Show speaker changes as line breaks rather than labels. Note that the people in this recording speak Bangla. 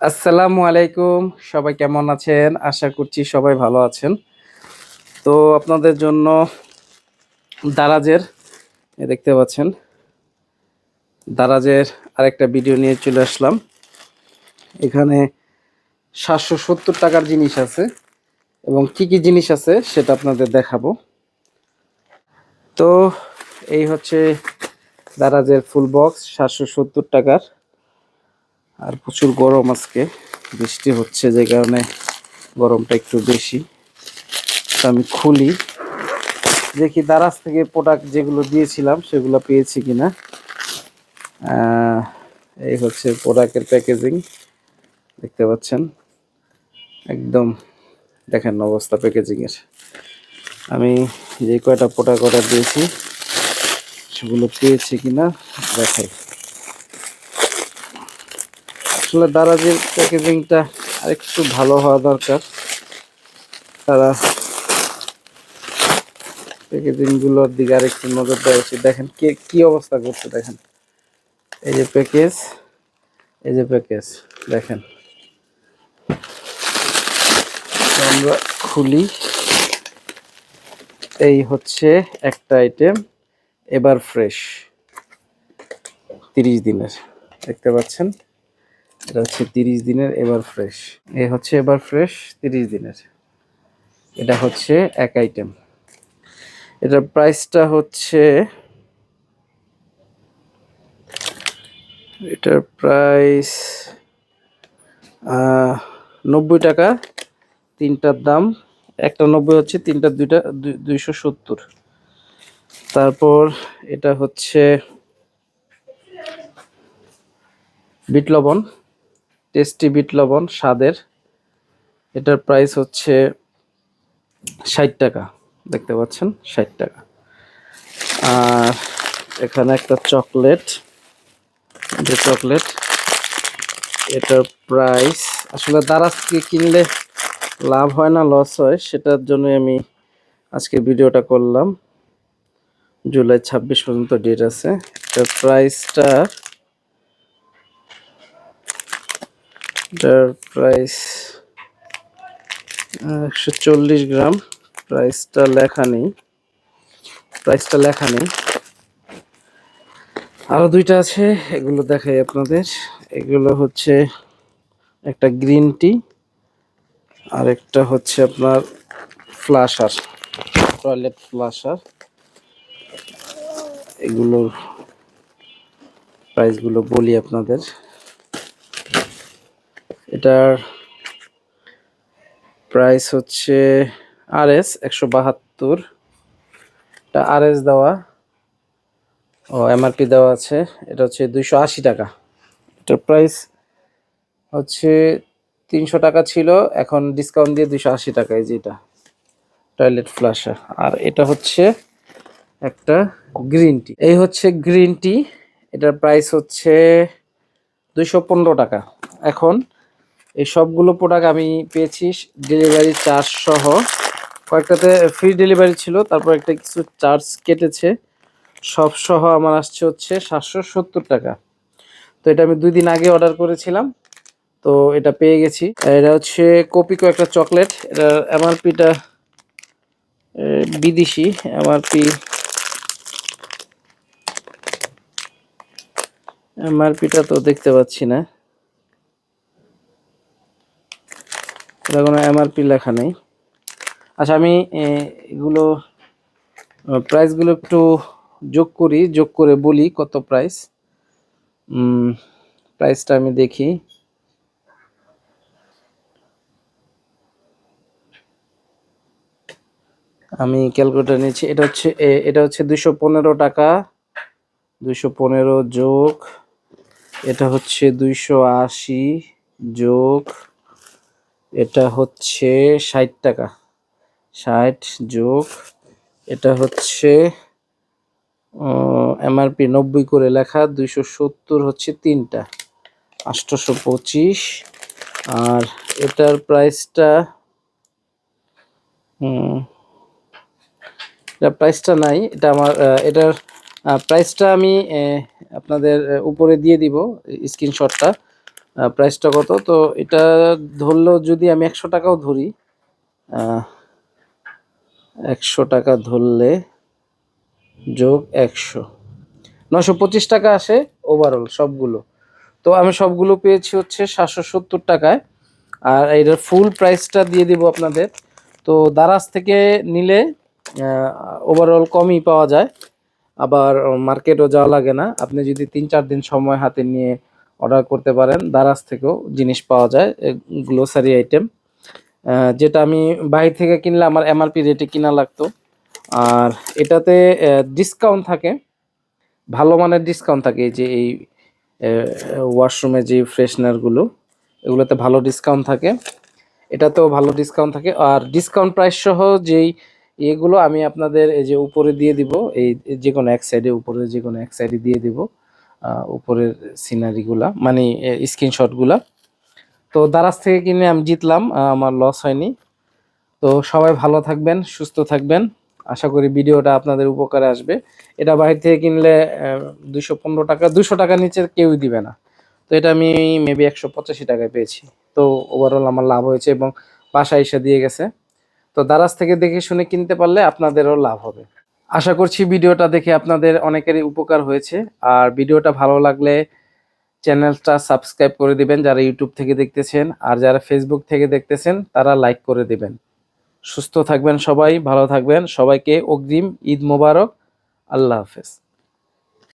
আসসালামু আলাইকুম। সবাই কেমন আছেন? আশা করছি সবাই ভালো আছেন। তো আপনাদের জন্য দারাজের দেখতে পাচ্ছেন, দারাজের আরেকটা ভিডিও নিয়ে চলে আসলাম। এখানে সাতশো সত্তর টাকার জিনিস আছে এবং কি কি জিনিস আছে সেটা আপনাদের দেখাবো। তো এই হচ্ছে দারাজের ফুল বক্স, সাতশো সত্তর টাকার। আর প্রচুর গরম আজকে। বৃষ্টি হচ্ছে যে কারণে গরমটা একটু বেশি। তো আমি খুলি। দেখি দারাজ থেকে প্রোডাক্ট যেগুলো দিয়েছিলাম, সেগুলো পেয়েছি কিনা। এই হচ্ছে প্রোডাক্টের প্যাকেজিং দেখতে পাচ্ছেন? একদম দেখেন অবস্থা প্যাকেজিংয়ের আমি যে কয়টা প্রোডাক্ট অর্ডার দিয়েছি, সেগুলো পেয়েছি কিনা দেখাই। আসলে দারাজের প্যাকেজিংটা আরেকটু ভালো হওয়া দরকার। তারা প্যাকেজিংগুলোর দিকে আরেকটু নজর দেওয়া উচিত। দেখেন কে, কি অবস্থা করছে দেখেন। এই যে প্যাকেজ এই যে প্যাকেজ দেখেন। আমরা খুলি। এই হচ্ছে একটা আইটেম এবার ফ্রেশ তিরিশ দিনের, দেখতে পাচ্ছেন? এটা হচ্ছে তিরিশ দিনের এবার ফ্রেশ এ হচ্ছে এবার ফ্রেশ তিরিশ দিনের। এটা হচ্ছে এক আইটেম এটার প্রাইসটা হচ্ছে এটার প্রাইস নব্বই টাকা, তিনটার দাম। একটা নব্বই হচ্ছে তিনটার দুইটা, দুই- দুইশো সত্তর। তারপর এটা হচ্ছে বিট লবণ। টেস্টি বিট লবণ, স্বাদের। এটার প্রাইস হচ্ছে ষাট টাকা। দেখতে পাচ্ছেন, ষাট টাকা। আর এখানে একটা চকলেট। যে চকলেট, এটার প্রাইস আসলে দারাজ কিনলে লাভ হয় না লস হয়। সেটার জন্য আমি আজকে ভিডিওটা করলাম। জুলাই ছাব্বিশ পর্যন্ত ডেট আছে। এটার প্রাইসটা এটার প্রাইস একশো চল্লিশ গ্রাম। প্রাইসটা লেখা নেই। প্রাইসটা লেখা নেই। আরও দুইটা আছে, এগুলো দেখাই আপনাদের। এগুলো হচ্ছে একটা গ্রিন টি আর একটা হচ্ছে আপনার ফ্লাশার টয়লেট ফ্লাশার এগুলোর প্রাইসগুলো বলি আপনাদের। এটার প্রাইস হচ্ছে আর এস একশো বাহাত্তর। এটা আর এস দেওয়া ও এমআরপি দেওয়া আছে। এটা হচ্ছে দুইশো আশি টাকা। এটার প্রাইস হচ্ছে তিনশো টাকা ছিল, এখন ডিসকাউন্ট দিয়ে দুইশো আশি টাকায় যেটা টয়লেট ফ্লাশার আর এটা হচ্ছে একটা গ্রিন টি এই হচ্ছে গ্রিন টি এটার প্রাইস হচ্ছে দুইশো পনেরো টাকা। এখন এই সবগুলো প্রোডাক্ট আমি পেয়েছি ডেলিভারি চার্জ সহ। কয়েকটাতে ফ্রি ডেলিভারি ছিল, তারপর একটা কিছু চার্জ কেটেছে। সব সহ আমার আসছে হচ্ছে সাতশো সত্তর টাকা। তো এটা আমি দুই দিন আগে অর্ডার করেছিলাম, তো এটা পেয়ে গেছি। এটা হচ্ছে কপিকো একটা চকলেট এটার এমআরপিটা বিদেশি এমআরপি এমআরপিটা তো দেখতে পাচ্ছি না। এটা কোনো এমআরপি লেখা নেই। আচ্ছা আমি এগুলো প্রাইসগুলো একটু যোগ করি, যোগ করে বলি কত প্রাইস প্রাইসটা আমি দেখি। আমি ক্যালকুলেটার নিয়েছি এটা হচ্ছে এটা হচ্ছে দুশো পনেরো টাকা। দুইশো পনেরো যোগ, এটা হচ্ছে দুইশো আশি যোগ। এটা হচ্ছে ষাট টাকা। ষাট যোগ, এটা হচ্ছে এমআরপি নব্বই করে লেখা, দুইশো সত্তর হচ্ছে তিনটা, আটশোশো পঁচিশ। আর এটার প্রাইসটা এটা প্রাইসটা নাই, এটা আমার এটার প্রাইসটা আমি আপনাদের উপরে দিয়ে দিব, স্ক্রিনশটটা। প্রাইসটা কত? তো এটা ধরলেও যদি আমি একশো টাকাও ধরি একশো টাকা ধরলে যোগ একশো। নশো পঁচিশ টাকা আসে ওভারঅল সবগুলো। তো আমি সবগুলো পেয়েছি হচ্ছে সাতশো সত্তর টাকায়। আর এটার ফুল প্রাইসটা দিয়ে দিব আপনাদের। তো দারাজ থেকে নিলে ওভারঅল কমই পাওয়া যায়। আবার মার্কেটও যাওয়া লাগে না। আপনি যদি তিন চার দিন সময় হাতে নিয়ে অর্ডার করতে পারেন। দারাজ থেকেও জিনিস পাওয়া যায় গ্লোসারি আইটেম। যেটা আমি বাইরে থেকে কিনলে আমার এমআরপি রেটে কিনা লাগতো। আর এটাতে ডিসকাউন্ট থাকে। ভালো মানের ডিসকাউন্ট থাকে যে এই ওয়াশরুমে যে ফ্রেশনারগুলো এগুলোতে ভালো ডিসকাউন্ট থাকে। এটাতেও ভালো ডিসকাউন্ট থাকে। আর ডিসকাউন্ট প্রাইস সহ যেই এগুলো আমি আপনাদের এই যে উপরে দিয়ে দিব, এই যে কোনো এক সাইডে উপরে যে কোনো এক সাইডে দিয়ে দিব। উপরের সিনারিগুলা মানে স্ক্রিনশটগুলা তো দারাজ থেকে কিনে আমি জিতলাম আমার লস হয়নি। তো সবাই ভালো থাকবেন, সুস্থ থাকবেন। আশা করি ভিডিওটা আপনাদের উপকারে আসবে। এটা বাইরে থেকে কিনলে দুশো পনেরো টাকা দুশো টাকার নিচে কেউই দিবে না। তো এটা আমি মেবি একশো পঁচাশি টাকায় পেয়েছি। তো ওভারঅল আমার লাভ হয়েছে এবং বাসায় এসে দিয়ে গেছে। তো দারাজ থেকে দেখে শুনে কিনতে পারলে আপনাদেরও লাভ হবে। আশা করছি ভিডিওটা দেখে আপনাদের অনেকেরই উপকার হয়েছে। আর ভিডিওটা ভালো লাগলে চ্যানেলটা সাবস্ক্রাইব করে দিবেন যারা ইউটিউব থেকে দেখতেছেন, আর যারা ফেসবুক থেকে দেখতেছেন, তারা লাইক করে দিবেন। সুস্থ থাকবেন সবাই, ভালো থাকবেন। সবাইকে অগ্রিম ঈদ মোবারক। আল্লাহ হাফেজ।